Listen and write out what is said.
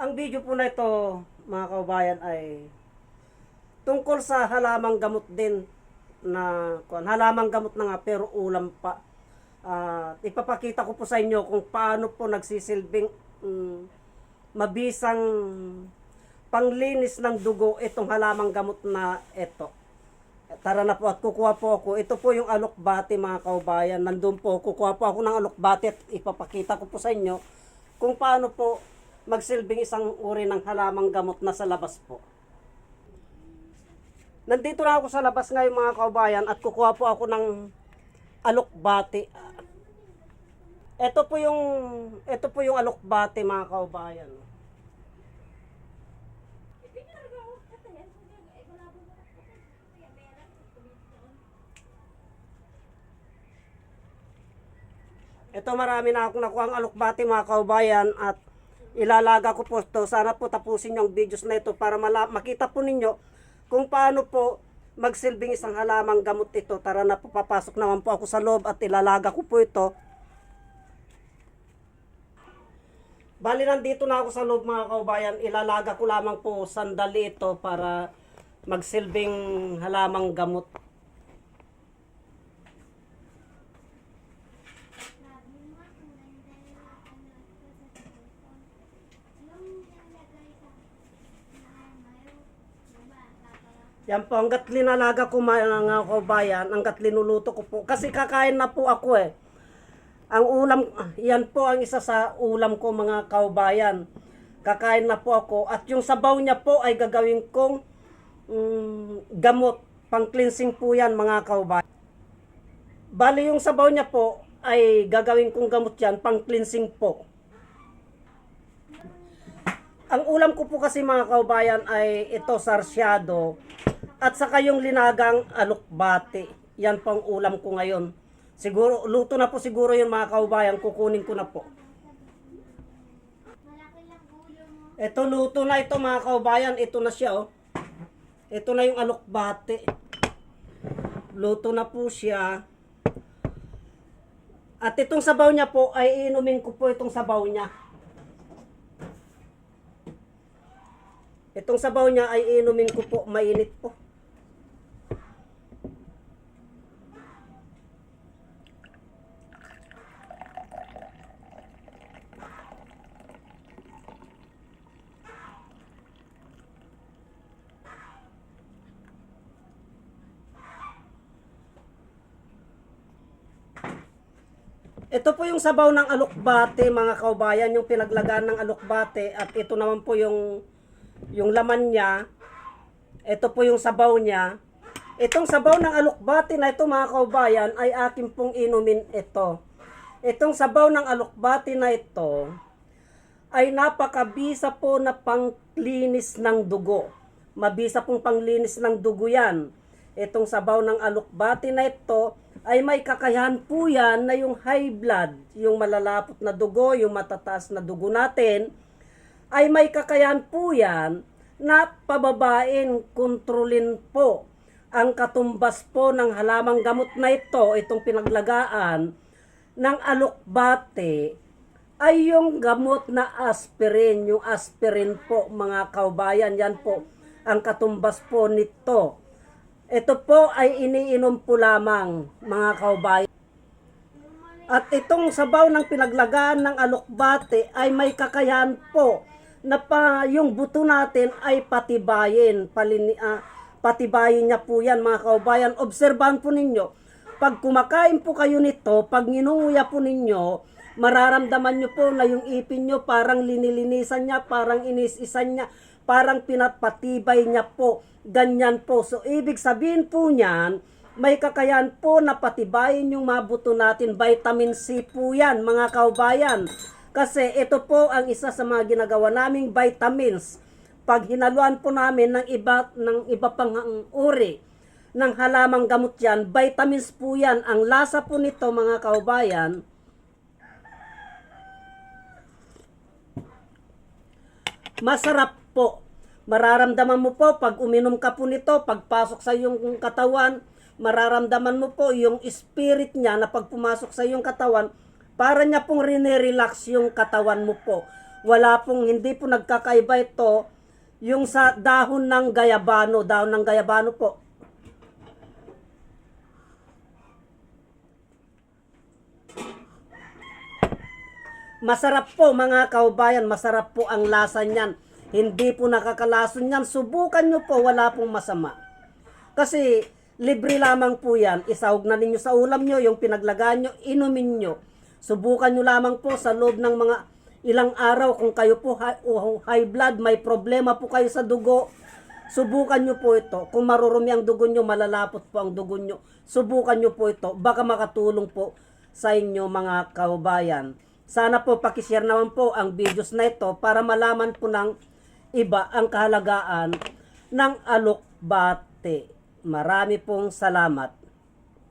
Ang video po na ito, mga kaubayan, ay tungkol sa halamang gamot din na kuan halamang gamot na nga pero ulam pa. Ah, ipapakita ko po sa inyo kung paano po nagsisilbing mm, mabisang panglinis ng dugo itong halamang gamot na ito. Tara na po at kukuha po ako. Ito po yung alokbate mga kaubayan. Nandun po, kukuha po ako ng alokbate at ipapakita ko po sa inyo kung paano po magsilbing isang uri ng halamang gamot na sa labas po. Nandito na ako sa labas ngayon mga kaubayan at kukuha po ako ng alokbate. Ito po yung ito po yung alokbate mga kaubayan. Ito marami na akong nakuha ang alokbate mga kaubayan at ilalaga ko po ito. Sana po tapusin yung videos na ito para makita po ninyo kung paano po magsilbing isang halamang gamot ito. Tara na po, papasok naman po ako sa loob at ilalaga ko po ito. Bali, nandito na ako sa loob mga kaubayan. Ilalaga ko lamang po sandali ito para magsilbing halamang gamot. Yan po, hanggat linalaga ko mga kaubayan, hanggat linuluto ko po. Kasi kakain na po ako eh. Ang ulam, yan po ang isa sa ulam ko mga kaubayan. Kakain na po ako. At yung sabaw niya po ay gagawin kong mm, gamot. Pang cleansing po yan mga kaubayan. Bali yung sabaw niya po ay gagawin kong gamot yan. Pang cleansing po. Ang ulam ko po kasi mga kaubayan ay ito sarsyado at saka yung linagang alukbate. Yan pang ulam ko ngayon. Siguro, luto na po siguro yun mga kaubayan, kukunin ko na po. Ito luto na ito mga kaubayan, ito na siya oh. Ito na yung alukbate. Luto na po siya. At itong sabaw niya po, ay inumin ko po itong sabaw niya. Itong sabaw niya ay inumin ko po, mainit po. Ito po yung sabaw ng alukbate mga kaubayan, yung pinaglagaan ng alukbate at ito naman po yung yung laman niya. Ito po yung sabaw niya. Itong sabaw ng alukbate na ito mga kaubayan ay akin pong inumin ito. Itong sabaw ng alukbate na ito ay napakabisa po na panglinis ng dugo. Mabisa pong panglinis ng dugo yan. Itong sabaw ng alukbate na ito ay may kakayahan po yan na yung high blood, yung malalapot na dugo, yung matataas na dugo natin, ay may kakayahan po yan na pababain, kontrolin po ang katumbas po ng halamang gamot na ito, itong pinaglagaan ng alukbate, ay yung gamot na aspirin, yung aspirin po mga kaubayan, yan po ang katumbas po nito. Ito po ay iniinom po lamang mga kaubayan. At itong sabaw ng pinaglagaan ng alukbate ay may kakayahan po na pa yung buto natin ay patibayin. Palini, ah, patibayin niya po yan mga kaubayan. Obserbahan po ninyo. Pag kumakain po kayo nito, pag ninunguya po ninyo, mararamdaman nyo po na yung ipin nyo parang linilinisan niya, parang inisisan niya, parang pinapatibay niya po. Ganyan po. So, ibig sabihin po niyan, may kakayahan po na patibayin yung mabuto natin. Vitamin C po yan, mga kaubayan. Kasi ito po ang isa sa mga ginagawa naming vitamins. Pag hinaluan po namin ng iba, ng iba pang uri ng halamang gamot yan, vitamins po yan. Ang lasa po nito, mga kaubayan, masarap po. Mararamdaman mo po pag uminom ka po nito, pagpasok sa iyong katawan, mararamdaman mo po yung spirit niya na pag pumasok sa iyong katawan, para niya pong rinirelax yung katawan mo po. Wala pong, hindi po nagkakaiba ito yung sa dahon ng gayabano, dahon ng gayabano po. Masarap po mga kaubayan, masarap po ang lasa niyan. Hindi po nakakalason yan. Subukan nyo po, wala pong masama. Kasi libre lamang po yan. Isahog na ninyo sa ulam nyo, yung pinaglagaan nyo, inumin nyo. Subukan nyo lamang po sa loob ng mga ilang araw kung kayo po high, o high blood, may problema po kayo sa dugo. Subukan nyo po ito. Kung marurumi ang dugo nyo, malalapot po ang dugo nyo. Subukan nyo po ito. Baka makatulong po sa inyo mga kaubayan. Sana po pakishare naman po ang videos na ito para malaman po ng iba ang kahalagaan ng alokbate. Marami pong salamat.